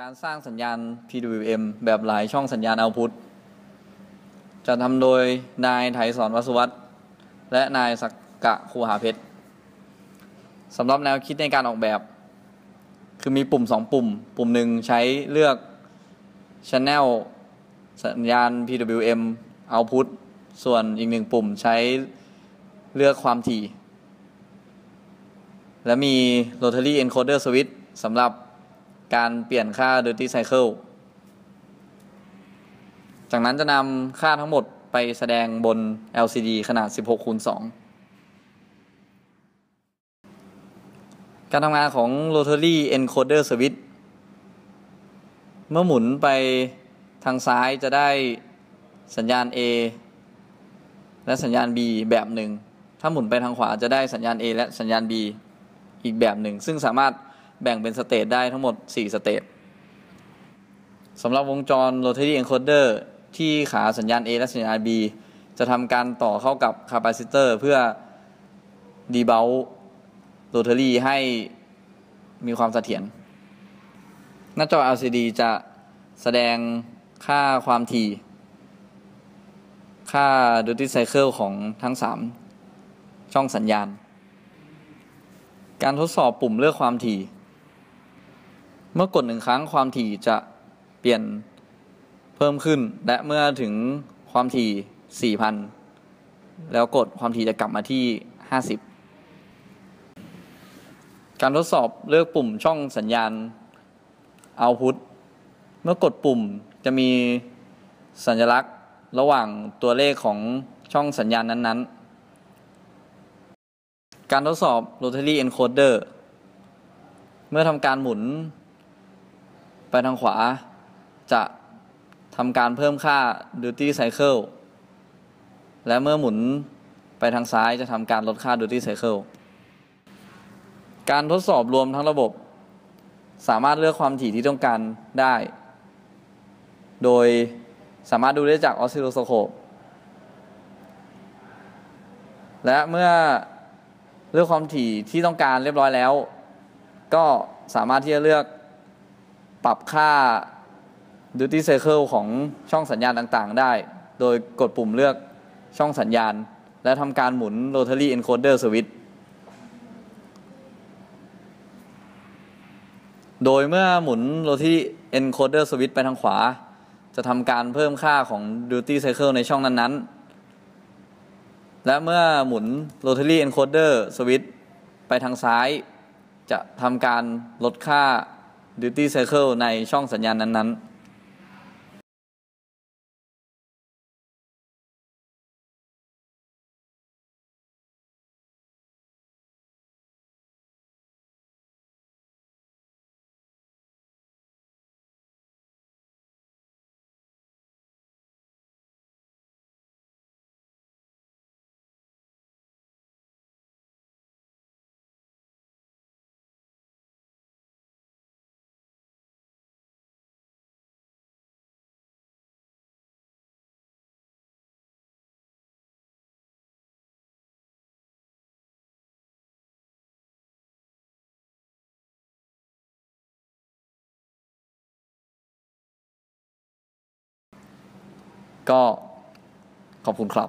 การสร้างสัญญาณ PWM แบบหลายช่องสัญญาณเอาพุทจะทำโดยนายไถสอนวสุวัตและนายสักกะคูหาเพชรสำหรับแนวคิดในการออกแบบ คือมีปุ่มสองปุ่ม ปุ่มหนึ่งใช้เลือก Channel สัญญาณ PWM Output ส่วนอีกหนึ่งปุ่มใช้เลือกความถี่ และมี Rotary Encoder Switch สำหรับ การเปลี่ยนค่า Dirty Cycle จากนั้นจะนำค่าทั้งหมดไปแสดงบน LCD ขนาด 16คูณ2การทำงานของ Rotary Encoder Switch เมื่อหมุนไปทางซ้ายจะได้สัญญาณ A และสัญญาณ B แบบหนึ่ง ถ้าหมุนไปทางขวาจะได้สัญญาณ A และสัญญาณ B อีกแบบหนึ่ง ซึ่งสามารถ แบ่งเป็นสเตจได้ทั้งหมด 4 สเตจสำหรับวงจร Rotary Encoder ที่ขาสัญญาณ A และสัญญาณ B จะทำการต่อเข้ากับคาปาซิเตอร์เพื่อดีเบลโรตารี่ให้มีความเสถียร หน้าจอ LCD จะแสดงค่าความถี่ ค่า duty cycle ของทั้ง 3 ช่องสัญญาณ การทดสอบปุ่มเลือกความถี่ เมื่อกดหนึ่งครั้งความถี่จะเปลี่ยนเพิ่มขึ้น และเมื่อถึงความถี่ 4,000 แล้วกดความถี่จะกลับมาที่ 50 การทดสอบเลือกปุ่มช่องสัญญาณ output เมื่อกดปุ่มจะมีสัญลักษณ์ระหว่างตัวเลขของช่องสัญญาณนั้นๆ การทดสอบ rotary encoder เมื่อทำการหมุน ไปทางขวาจะทำการเพิ่มค่า duty cycle และเมื่อหมุนไปทางซ้ายจะทำการลดค่า duty cycle การทดสอบรวมทั้งระบบ สามารถเลือกความถี่ที่ต้องการได้ โดยสามารถดูได้จากออสซิลโลสโคปและเมื่อเลือกความถี่ที่ต้องการเรียบร้อยแล้ว ก็สามารถที่จะเลือก ปรับค่า duty cycle ของช่องสัญญาณต่างๆ ได้ โดยกดปุ่มเลือกช่องสัญญาณ และทำการหมุน rotary encoder switch โดยเมื่อหมุน rotary encoder switch ไปทางขวา จะทำการเพิ่มค่าของ duty cycle ในช่องนั้นๆ และเมื่อหมุน rotary encoder switch ไปทางซ้าย จะทำการลดค่า duty cycle ในช่องสัญญาณนั้น ก็ขอบคุณครับ